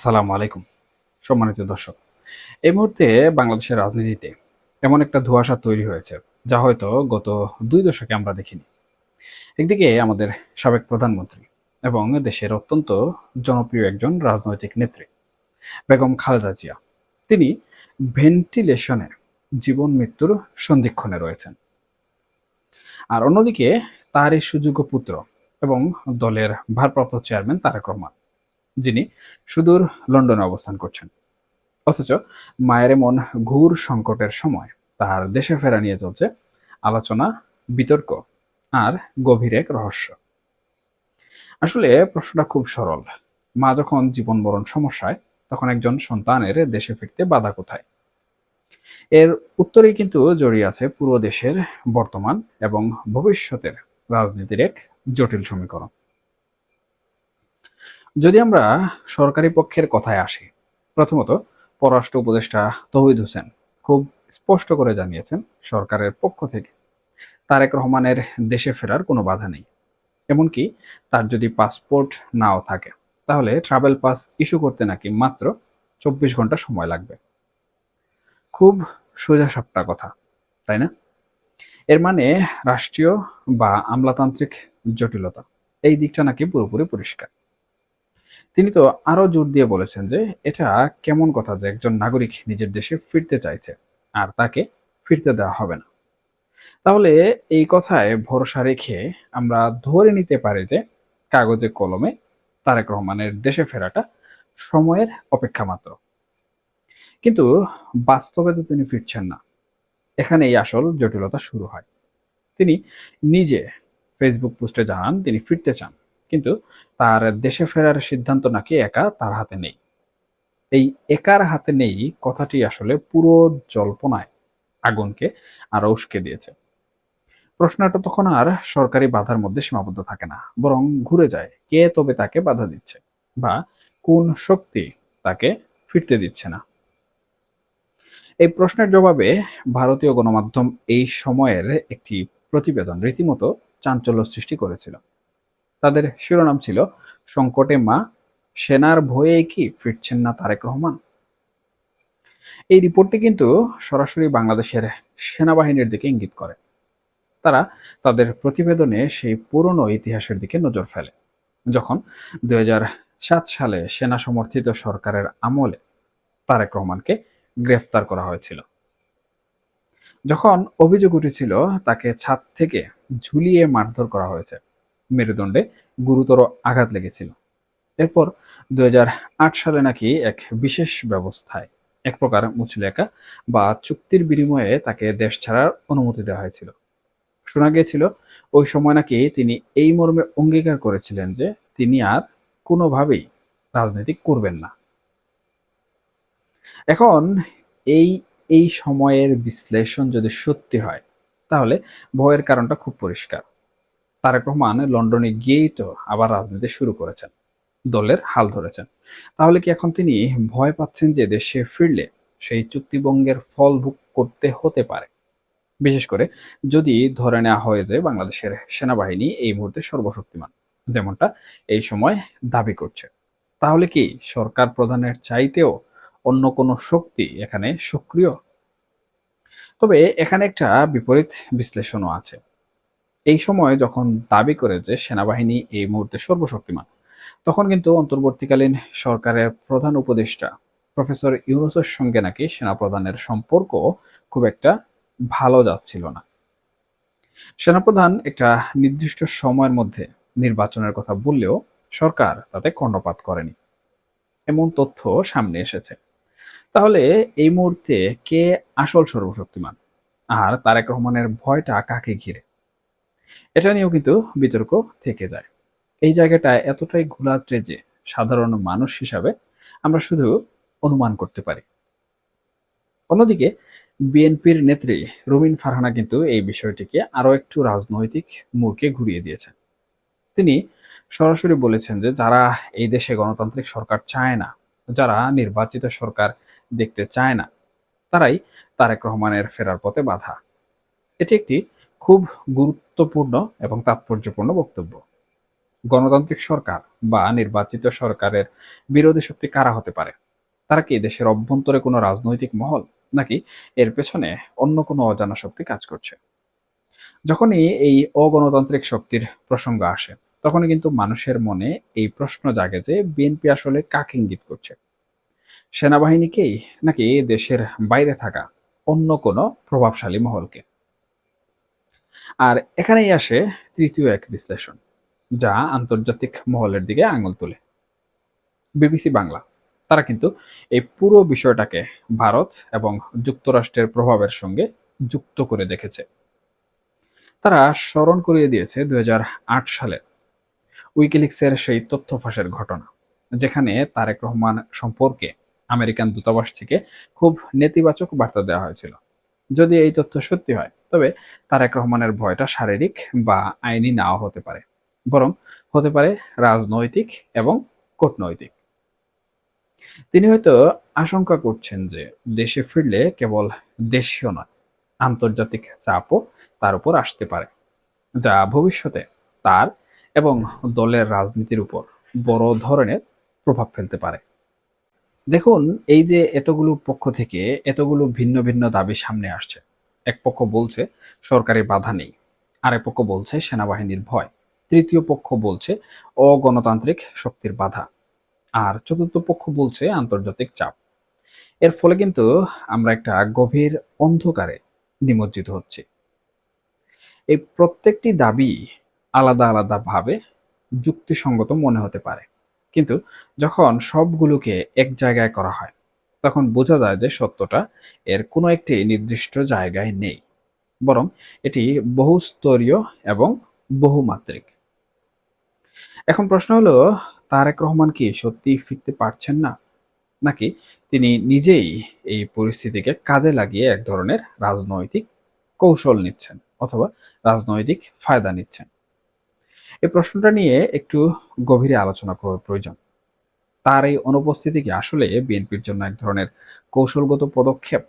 আসসালামু আলাইকুম, সম্মানিত দর্শক। এই মুহূর্তে বাংলাদেশের রাজনীতিতে এমন একটা ধোঁয়াশা তৈরি হয়েছে, যা হয়তো গত দুই দশকে আমরা দেখিনি। একদিকে আমাদের সাবেক প্রধানমন্ত্রী এবং দেশের অত্যন্ত জনপ্রিয় একজন রাজনৈতিক নেত্রী, বেগম খালেদা জিয়া। তিনি ভেন্টিলেশনে জীবন মৃত্যুর সন্ধিক্ষণে রয়েছেন। আর অন্যদিকে তার এই সুযোগ্য পুত্র এবং দলের ভারপ্রাপ্ত চেয়ারম্যান তারেক রহমান। যিনি সুদূর লন্ডনে অবস্থান করছেন। অথচ মায়ের এমন ঘুর সংকটের সময় তার দেশে ফেরা নিয়ে চলছে আলোচনা, বিতর্ক আর গভীর এক রহস্য। আসলে প্রশ্নটা খুব সরল। মা যখন জীবন মরণ সমস্যায়, তখন একজন সন্তানের দেশে ফিরতে বাধা কোথায়? এর উত্তরেই কিন্তু জড়িয়ে আছে পুরো দেশের বর্তমান এবং ভবিষ্যতের রাজনীতির এক জটিল সমীকরণ। যদি আমরা সরকারি পক্ষের কথায় আসি, প্রথমত পররাষ্ট্র উপদেষ্টা তৌহিদ হোসেন খুব স্পষ্ট করে জানিয়েছেন সরকারের পক্ষ থেকে, তারেক রহমানের দেশে ফেরার কোনো বাধা নেই। এমনকি তার যদি পাসপোর্ট নাও থাকে, তাহলে ট্রাভেল পাস ইস্যু করতে নাকি মাত্র চব্বিশ ঘণ্টা সময় লাগবে। খুব সোজা সাপটা কথা, তাই না? এর মানে রাষ্ট্রীয় বা আমলাতান্ত্রিক জটিলতা, এই দিকটা নাকি পুরোপুরি পরিষ্কার। তিনি তো আরও জোর দিয়ে বলেছেন যে এটা কেমন কথা যে একজন নাগরিক নিজের দেশে ফিরতে চাইছে, আর তাকে ফিরতে দেওয়া হবে না। তাহলে এই কথায় ভরসা রেখে আমরা ধরে নিতে পারি যে কাগজে কলমে তারেক রহমানের দেশে ফেরাটা সময়ের অপেক্ষা মাত্র। কিন্তু বাস্তবে তো তিনি ফিরছেন না। এখানেই আসল জটিলতা শুরু হয়। তিনি নিজে ফেসবুক পোস্টে জানান তিনি ফিরতে চান। কিন্তু তার দেশে ফেরার সিদ্ধান্ত নাকি একা, তার হাতে নেই। এই একার হাতে নেই কথাটি আসলে পুরো জল্পনায় আগুনকে আরও উস্কে দিয়েছে। প্রশ্নটা তখন আর সরকারি বাধার মধ্যে সীমাবদ্ধ থাকে না, বরং ঘুরে যায় কে তবে তাকে বাধা দিচ্ছে বা কোন শক্তি তাকে ফিরতে দিচ্ছে না। এই প্রশ্নের জবাবে ভারতীয় গণমাধ্যম এই সময়ের একটি প্রতিবেদন রীতিমতো চাঞ্চল্য সৃষ্টি করেছিল। তাদের শিরোনাম ছিল, সংকটে মা, সেনার ভয়ে কি ফিরছেন না তারেক রহমান? এই রিপোর্টটি কিন্তু সরাসরি বাংলাদেশের সেনাবাহিনীর দিকে ইঙ্গিত করে। তারা তাদের প্রতিবেদনে সেই পুরনো ইতিহাসের দিকে নজর ফেলে, যখন দুই হাজার সাত সালে সেনা সমর্থিত সরকারের আমলে তারেক রহমানকে গ্রেফতার করা হয়েছিল। যখন অভিযোগ উঠেছিল, তাকে ছাদ থেকে ঝুলিয়ে মারধর করা হয়েছে। মেরুদণ্ডে গুরুতর আঘাত লেগেছিল। এরপর দুই সালে নাকি এক বিশেষ ব্যবস্থায় এক প্রকার মুচলেখা বা চুক্তির বিনিময়ে তাকে দেশ ছাড়ার অনুমতি দেওয়া হয়েছিল। শোনা গিয়েছিল, ওই সময় নাকি তিনি এই মর্মে অঙ্গীকার করেছিলেন যে তিনি আর কোনোভাবেই রাজনীতি করবেন না। এখন এই এই সময়ের বিশ্লেষণ যদি সত্যি হয়, তাহলে ভয়ের কারণটা খুব পরিষ্কার। তারেক রহমান লন্ডনে গিয়েই তো আবার রাজনীতি শুরু করেছেন, দলের হাল ধরেছেন। তাহলে কি এখন তিনি ভয় পাচ্ছেন যে দেশে ফিরলে সেই চুক্তিবঙ্গের ফল ভোগ করতে হতে পারে? বিশেষ করে যদি ধরে নেওয়া হয় যে বাংলাদেশের সেনাবাহিনী এই মুহূর্তে সর্বশক্তিমান, যেমনটা এই সময় দাবি করছে। তাহলে কি সরকার প্রধানের চাইতেও অন্য কোনো শক্তি এখানে সক্রিয়? তবে এখানে একটা বিপরীত বিশ্লেষণও আছে। এই সময় যখন দাবি করে যে সেনাবাহিনী এই মুহূর্তে সর্বশক্তিমান, তখন কিন্তু অন্তর্বর্তীকালীন সরকারের প্রধান উপদেষ্টা প্রফেসর ইউনুসের সঙ্গে নাকি সেনাপ্রধানের সম্পর্ক খুব একটা ভালো যাচ্ছিল না। সেনাপ্রধান একটা নির্দিষ্ট সময়ের মধ্যে নির্বাচনের কথা বললেও সরকার তাতে কর্ণপাত করেনি। এমন তথ্য সামনে এসেছে। তাহলে এই মুহূর্তে কে আসল সর্বশক্তিমান? আর তারেক রহমানের ভয়টা কাকে ঘিরে? এটা নিয়েও কিন্তু বিতর্ক থেকে যায়। এই জায়গাটা এতটাই ঘোলাটে যে সাধারণ মানুষ হিসাবে আমরা শুধু অনুমান করতে পারি। অন্যদিকে, বিএনপির নেত্রী রুমিন ফারহানা কিন্তু এই বিষয়টিকে আরও একটু রাজনৈতিক মোড়কে ঘুরিয়ে দিয়েছেন তিনি সরাসরি বলেছেন যে যারা এই দেশে গণতান্ত্রিক সরকার চায় না, যারা নির্বাচিত সরকার দেখতে চায় না, তারাই তারেক রহমানের ফেরার পথে বাধা। এটি একটি খুব গুরুত্বপূর্ণ এবং তাৎপর্যপূর্ণ বক্তব্য। গণতান্ত্রিক সরকার বা নির্বাচিত সরকারের বিরোধী শক্তি কারা হতে পারে? তারা কি দেশের অভ্যন্তরে কোনো রাজনৈতিক মহল, নাকি এর পেছনে অন্য কোনো অজানা শক্তি কাজ করছে? যখনই এই অগণতান্ত্রিক শক্তির প্রসঙ্গ আসে, তখনই কিন্তু মানুষের মনে এই প্রশ্ন জাগে যে বিএনপি আসলে কাকে ইঙ্গিত করছে? সেনাবাহিনীকেই, নাকি দেশের বাইরে থাকা অন্য কোনো প্রভাবশালী মহলকে? আর এখানেই আসে তৃতীয় এক বিশ্লেষণ, যা আন্তর্জাতিক মহলের দিকে আঙুল তোলে। বিবিসি বাংলা, তারা কিন্তু এই পুরো বিষয়টাকে ভারত এবং যুক্তরাষ্ট্রের প্রভাবের সঙ্গে যুক্ত করে দেখেছে। তারা স্মরণ করিয়ে দিয়েছে দুই হাজার আট সালে উইকিলিক্সের সেই তথ্য ফাঁসের ঘটনা, যেখানে তারেক রহমান সম্পর্কে আমেরিকান দূতাবাস থেকে খুব নেতিবাচক বার্তা দেওয়া হয়েছিল। যদি এই তথ্য সত্যি হয় তবে তারেক রহমানের ভয়টা শারীরিক বা আইনি নাও হতে পারে, বরং হতে পারে রাজনৈতিক এবং কূটনৈতিক। তিনি হয়তো আশঙ্কা করছেন যে দেশে ফিরলে কেবল দেশীয় নয়, আন্তর্জাতিক চাপও তার উপর আসতে পারে, যা ভবিষ্যতে তার এবং দলের রাজনীতির উপর বড় ধরনের প্রভাব ফেলতে পারে। দেখুন, এই যে এতগুলো পক্ষ থেকে এতগুলো ভিন্ন ভিন্ন দাবি সামনে আসছে এক পক্ষ বলছে, সরকারি বাধা নেই। আরেক পক্ষ বলছে, সেনাবাহিনীর ভয়। তৃতীয় পক্ষ বলছে, অগণতান্ত্রিক শক্তির বাধা। আর চতুর্থ পক্ষ বলছে, আন্তর্জাতিক চাপ। এর ফলে কিন্তু আমরা একটা গভীর অন্ধকারে নিমজ্জিত হচ্ছি। এই প্রত্যেকটি দাবি আলাদা আলাদা ভাবে যুক্তিসঙ্গত মনে হতে পারে। কিন্তু যখন সবগুলোকে এক জায়গায় করা হয় তখন বোঝা যায় যে সত্যটা এর কোনো একটি নির্দিষ্ট জায়গায় নেই, বরং এটি বহুস্তরীয় এবং বহুমাত্রিক। এখন প্রশ্ন হলো, তারেক রহমান কি সত্যি ফিরতে পারছেন না? নাকি তিনি নিজেই এই পরিস্থিতিকে কাজে লাগিয়ে এক ধরনের রাজনৈতিক কৌশল নিচ্ছেন অথবা রাজনৈতিক ফায়দা নিচ্ছেন? এই প্রশ্নটা নিয়ে একটু গভীরে আলোচনা করার প্রয়োজন। তার এই অনুপস্থিতি কি আসলে বিএনপির জন্য এক ধরনের কৌশলগত পদক্ষেপ।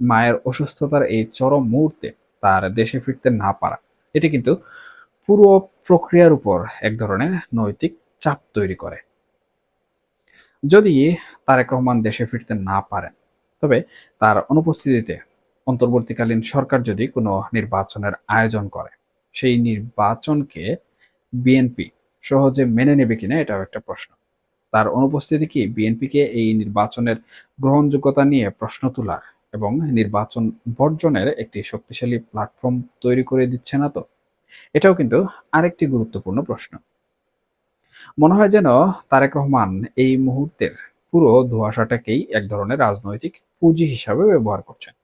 মায়ের অসুস্থতার এই চরম মুহূর্তে তার দেশে ফিরতে না পারা, এটি কিন্তু পুরো প্রক্রিয়ার উপর এক ধরনের নৈতিক চাপ তৈরি করে। যদি তারেক রহমান দেশে ফিরতে না পারেন, তবে তার অনুপস্থিতিতে অন্তর্বর্তীকালীন সরকার যদি কোনো নির্বাচনের আয়োজন করে, সেই নির্বাচনকে বিএনপি সহজে মেনে নেবে কিনা এটাও একটা প্রশ্ন। তার অনুপস্থিতি কি? বিএনপিকে এই নির্বাচনের গ্রহণযোগ্যতা নিয়ে প্রশ্ন তোলার এবং নির্বাচন বর্জনের একটি শক্তিশালী প্ল্যাটফর্ম তৈরি করে দিচ্ছে না তো এটাও কিন্তু আরেকটি গুরুত্বপূর্ণ প্রশ্ন। মনে হয় যেন তারেক রহমান এই মুহূর্তের পুরো ধোঁয়াশাটাকেই এক ধরনের রাজনৈতিক পুঁজি হিসাবে ব্যবহার করছেন।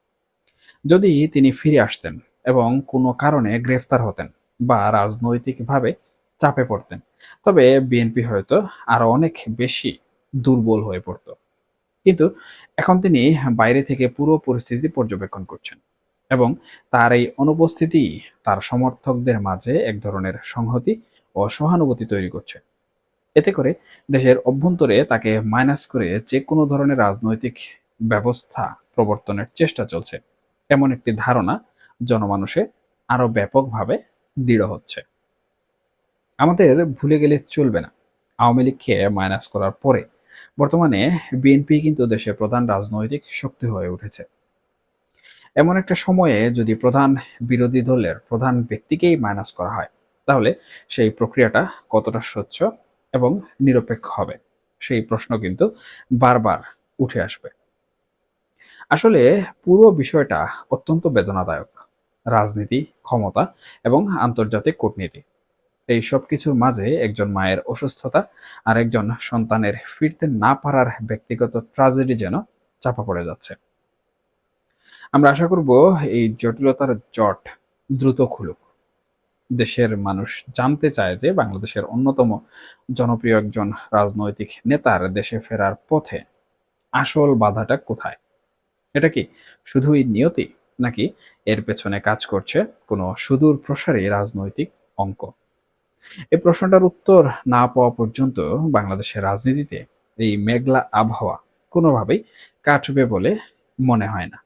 যদি তিনি ফিরে আসতেন এবং কোনো কারণে গ্রেফতার হতেন বা রাজনৈতিকভাবে চাপে পড়তেন। তবে বিএনপি হয়তো আরও অনেক বেশি দুর্বল হয়ে পড়ত। কিন্তু এখন তিনি বাইরে থেকে পুরো পরিস্থিতি পর্যবেক্ষণ করছেন এবং তার এই অনুপস্থিতি তার সমর্থকদের মাঝে এক ধরনের সংহতি ও সহানুভূতি তৈরি করছে। এতে করে দেশের অভ্যন্তরে তাকে মাইনাস করে যে কোনো ধরনের রাজনৈতিক ব্যবস্থা প্রবর্তনের চেষ্টা চলছে। এমন একটি ধারণা জনমানুষে আরও ব্যাপকভাবে দৃঢ় হচ্ছে। আমাদের ভুলে গেলে চলবে না। আওয়ামী লীগকে মাইনাস করার পরে। বর্তমানে বিএনপি কিন্তু দেশের প্রধান রাজনৈতিক শক্তি হয়ে উঠেছে। এমন একটা সময়ে যদি প্রধান বিরোধী দলের প্রধান ব্যক্তিকেই মাইনাস করা হয়, তাহলে সেই প্রক্রিয়াটা কতটা স্বচ্ছ এবং নিরপেক্ষ হবে, সেই প্রশ্ন কিন্তু বারবার উঠে আসবে। আসলে পুরো বিষয়টা অত্যন্ত বেদনাদায়ক। রাজনীতি, ক্ষমতা এবং আন্তর্জাতিক কূটনীতি। এই সব কিছুর মাঝে একজন মায়ের অসুস্থতা আর একজন সন্তানের ফিরতে না পারার ব্যক্তিগত ট্রাজেডি যেন চাপা পড়ে যাচ্ছে। আমরা আশা করব এই জটিলতার জট দ্রুত খুলুক। দেশের মানুষ জানতে চায় যে বাংলাদেশের অন্যতম জনপ্রিয় একজন রাজনৈতিক নেতার দেশে ফেরার পথে আসল বাধাটা কোথায়? এটা কি শুধুই নিয়তি নাকি এর পেছনে কাজ করছে কোনো সুদূর প্রসারী রাজনৈতিক অঙ্ক? এই প্রশ্নটার উত্তর না পাওয়া পর্যন্ত বাংলাদেশের রাজনীতিতে এই মেঘলা আবহাওয়া কোনোভাবেই কাটবে বলে মনে হয় না।